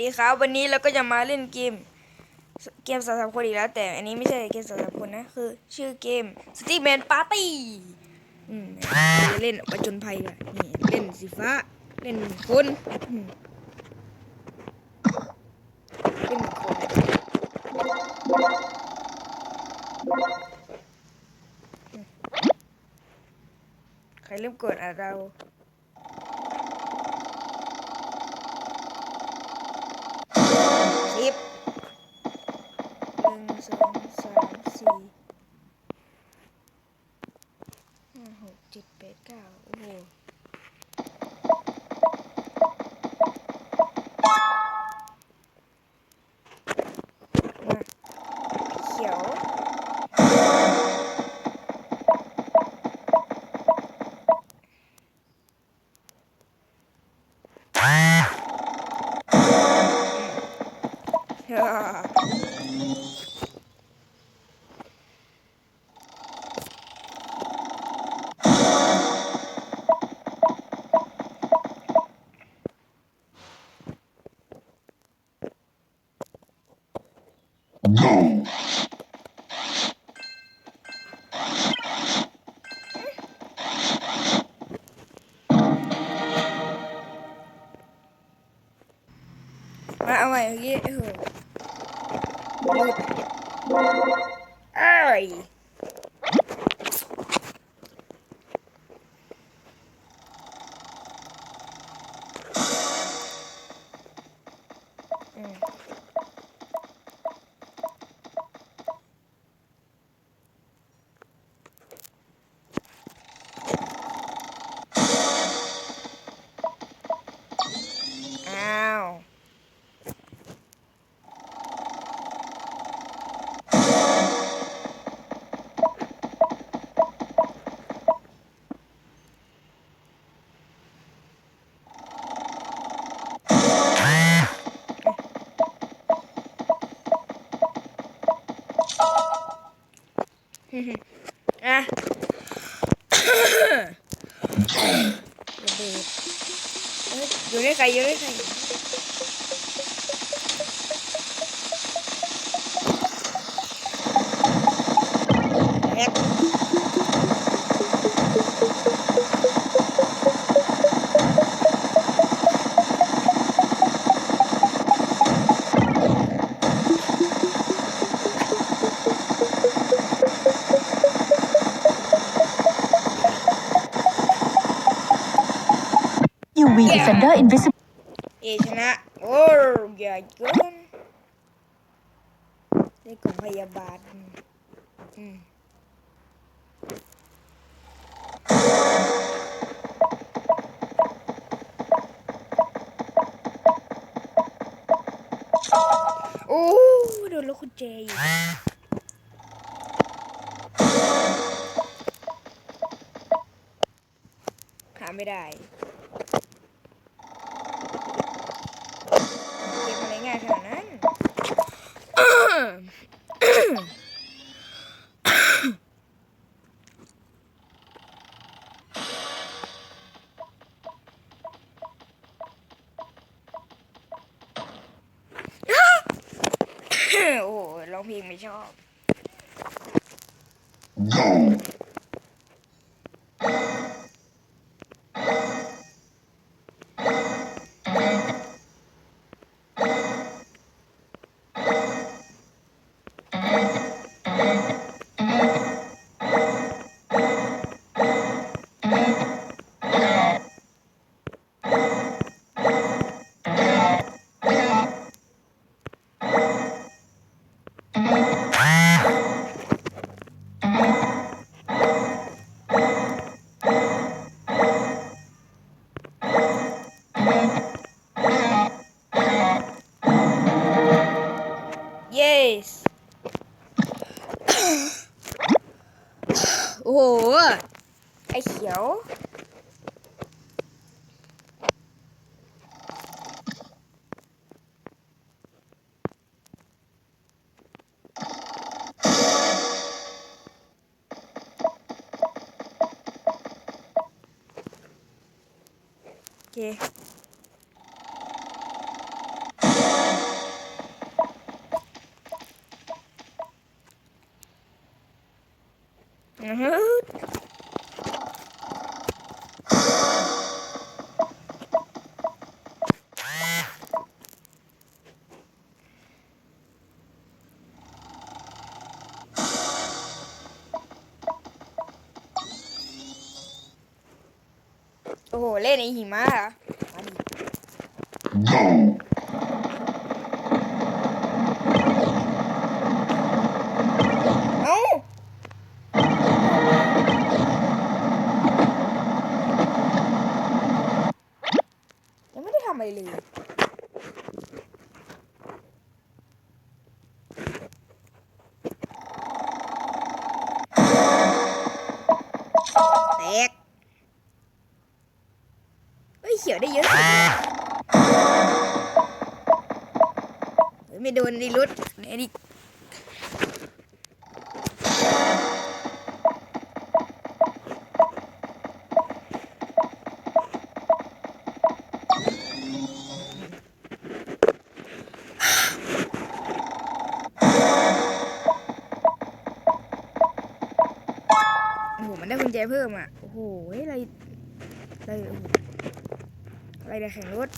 ดีครับวันนี้เราก็จะมาเล่นเกมเกมสามสามคนอีกแล้ว แต่อันนี้ไม่ใช่เกมสามสามคนนะคือ ชื่อเกม Stickman Party อืมจะเล่นประจนภัยกันนี่เล่นสีฟ้า เล่นคนเล่นคนใครเริ่มกดอะเรา เจ็ดแปดเก้าโอ้ ม ครแฮก เอชนะ โอ้ยใหญ่เกินได้กล่องพยาบาลอืมอืมโอ้โดนลูกคุณเจอยู่หาไม่ได้ โอ้ร้องเพลงไม่ชอบ no โอ้โห ไอเขียวโโอ้โห เล่นในหิมะเหรอ เฮ้ยไม่โดนในรถไอ้ดิโอ้โหมันได้กุญแจเพิ่มอะ โอ้โหอะไร อะไร อะไรเดี๋ยวแข่งรถ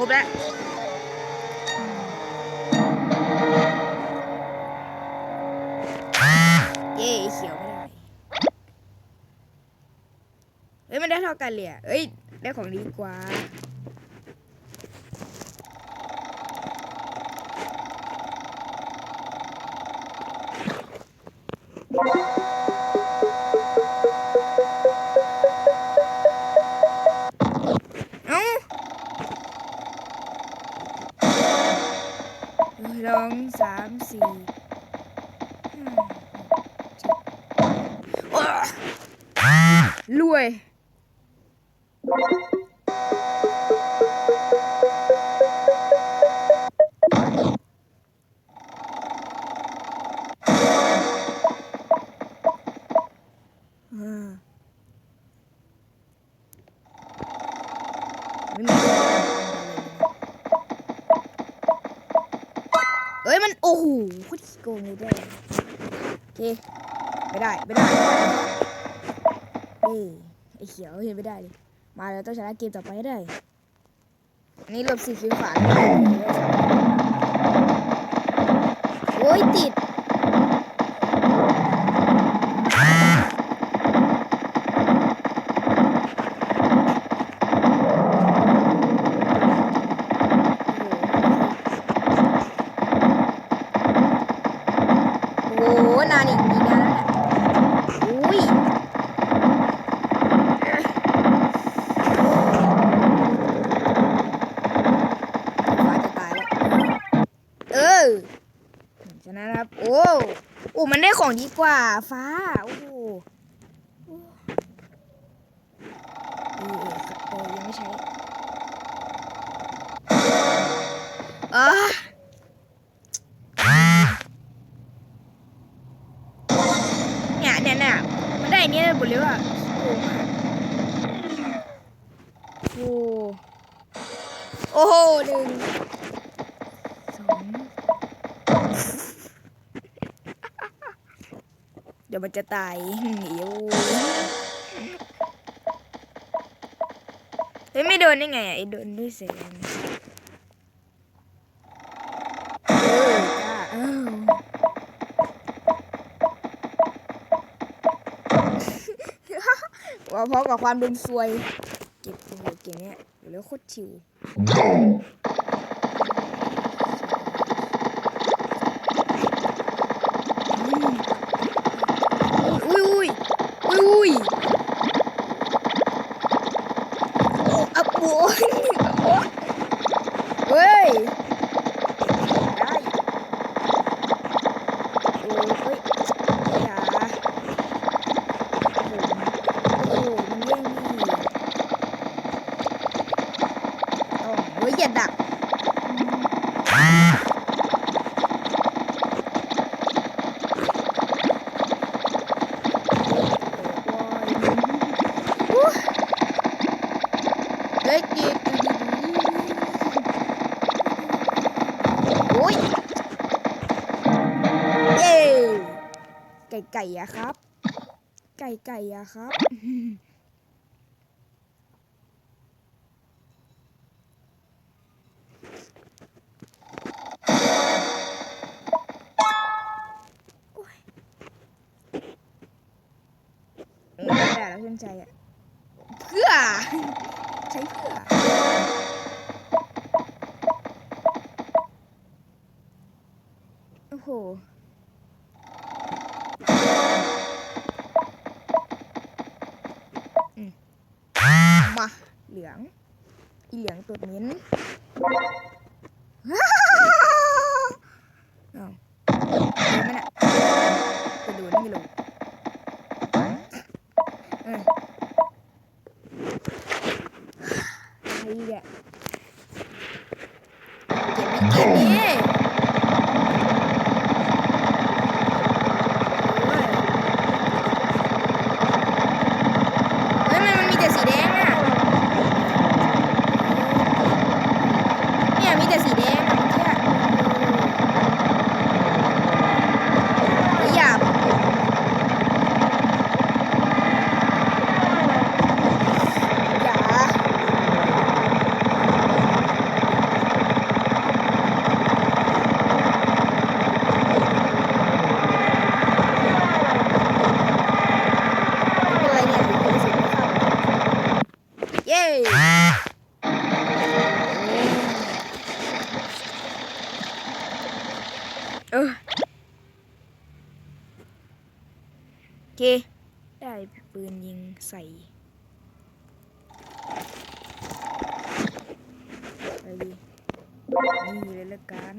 รบแล้วเย้เขียวไม่ได้เฮ้ยมันได้เท่ากันเลยอะเอ้ยได้ของดีกว่า รวยอ่าไม่มีเอ้ย มัน โอ้โหโคตรโกงเลยด้วยโอเค ไม่ได้ ไม่ได้ ไม่ได้เอ้ยไอเขียวเห็นไม่ได้เลยมาแล้วต้องชนะเกมต่อไปให้ได้ นี่หลบสีคิ้วขวาโอ้ยติด โอ้โห นานอีกอีกนานแล้วเนี่ยอุ้ยฟ้าจะตายแล้ว เออชนะนะครับ โอ้โอ้มันได้ ของดีกว่าฟ้า โอ้โหเออยังไม่ใช้อ่าเนี่ยเนี่ยเนี่ยมันได้อันนี้ยหมดเลยว่ะ เดี๋ยวมันจะตายหนีโอ้เฮ้ยไม่โดนได้ไงอะไอ้โดนด้วยเสียงว่าเพราะกับความดวงซวย เก็บโอ้โหเก่งเนี่ยเดี๋ยวแล้วโคตรชิว ดักไก่ไก่อะครับ ไก่ไก่อะครับ 跟摘呀，哥，摘哥。うん。あ、いいね。 เค ได้ปืนยิงใส่ไปดีนี่เลยละกัน